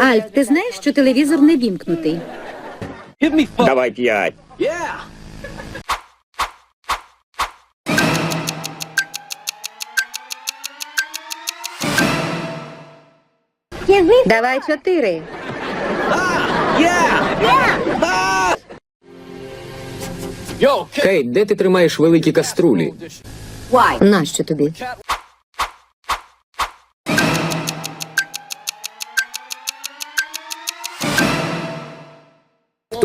Альф, ти знаєш, що телевізор не вімкнутий? Давай п'ять. Давай чотири. Кейт, де ти тримаєш великі каструлі? Нащо тобі?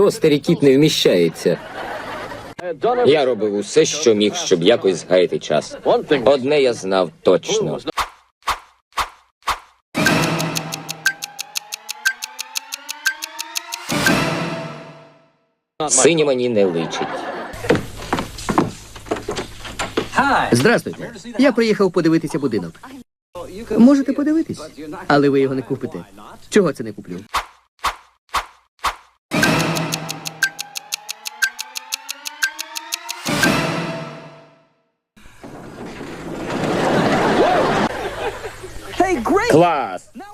Хто старий кіт не вміщається? Я робив усе, що міг, щоб якось згаяти час. Одне я знав точно. Сині мені не личить. Здравствуйте. Я приїхав подивитися будинок. Можете подивитись, але ви його не купите. Чого це не куплю?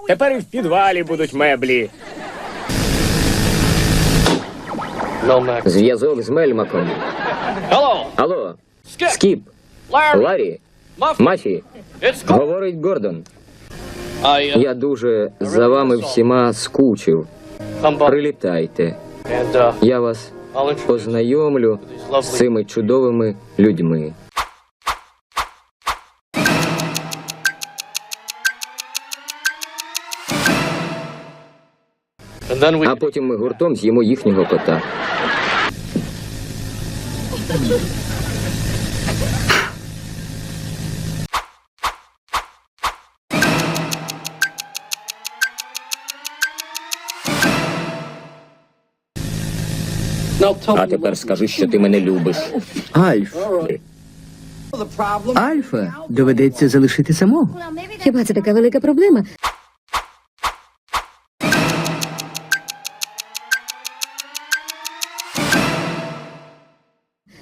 Тепер і в підвалі будуть меблі. Зв'язок з Мельмаком. Алло, Скіп, Ларі, Мафі, говорить Гордон. Я дуже за вами всіма скучив. Прилітайте. Я вас познайомлю з цими чудовими людьми. А потім ми гуртом з'їмо їхнього кота. А тепер скажи, що ти мене любиш. Альф. Альфа доведеться залишити самого. Хіба це така велика проблема?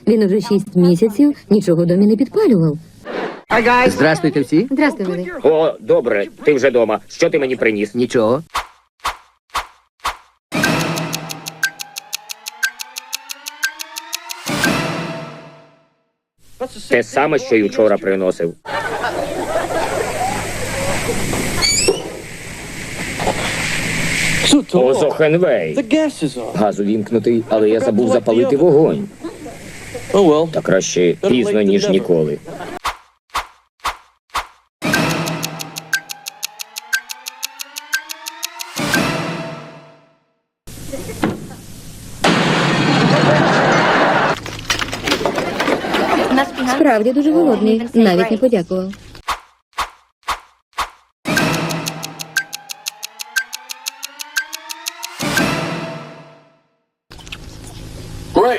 Він уже шість місяців нічого в домі не підпалював. Здравствуйте всі. Здрастуй, Вилли. О, добре, ти вже дома. Що ти мені приніс? Нічого. Те саме, що й учора приносив. Озохенвей. Газ увімкнутий, але я забув запалити вогонь. Та краще пізно, ніж ніколи. Справді дуже голодний. Навіть не подякував.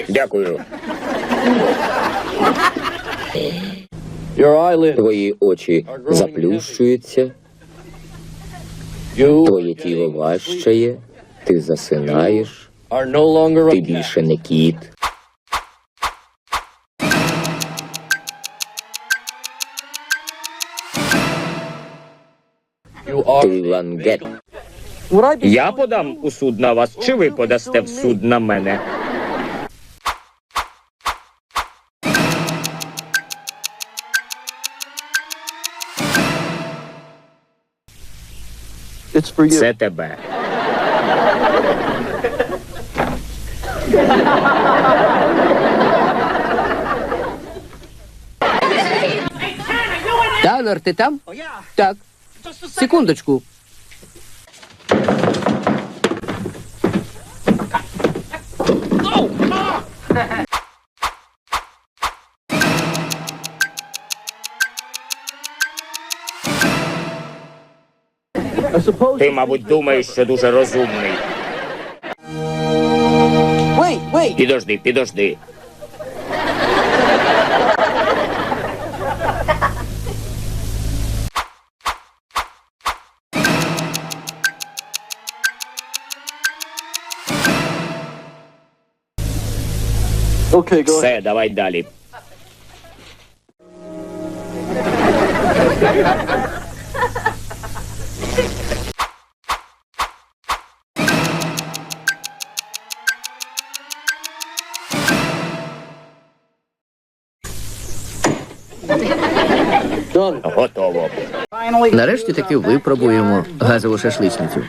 Дякую. Твої очі заплющуються, твоє тіло важчає, ти засинаєш, ти більше не кіт. Ти лангет. Я подам у суд на вас, чи ви подасте в суд на мене? Це тебе. Танер, ти там? Так. Секундочку. Ти, мабуть, думаєш, що дуже розумний. Підожди, підожди. Все, давай далі. Готово. Нарешті таки випробуємо газову шашличницю.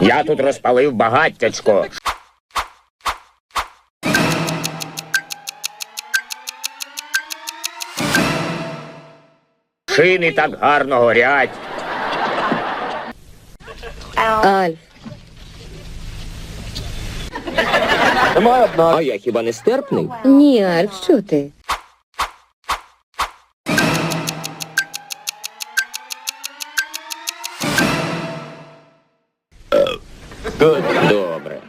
Я тут розпалив багаттячко. Шини так гарно горять. Альф, А я хіба не стерпний? ні, Альф, що ти? Добре.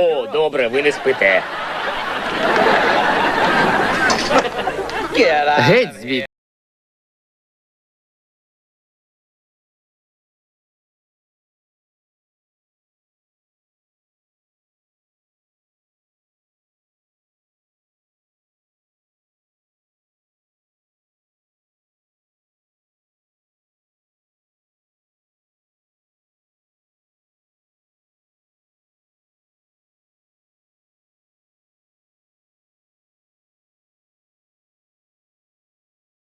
О, добре, ви не спите. Геть звідси.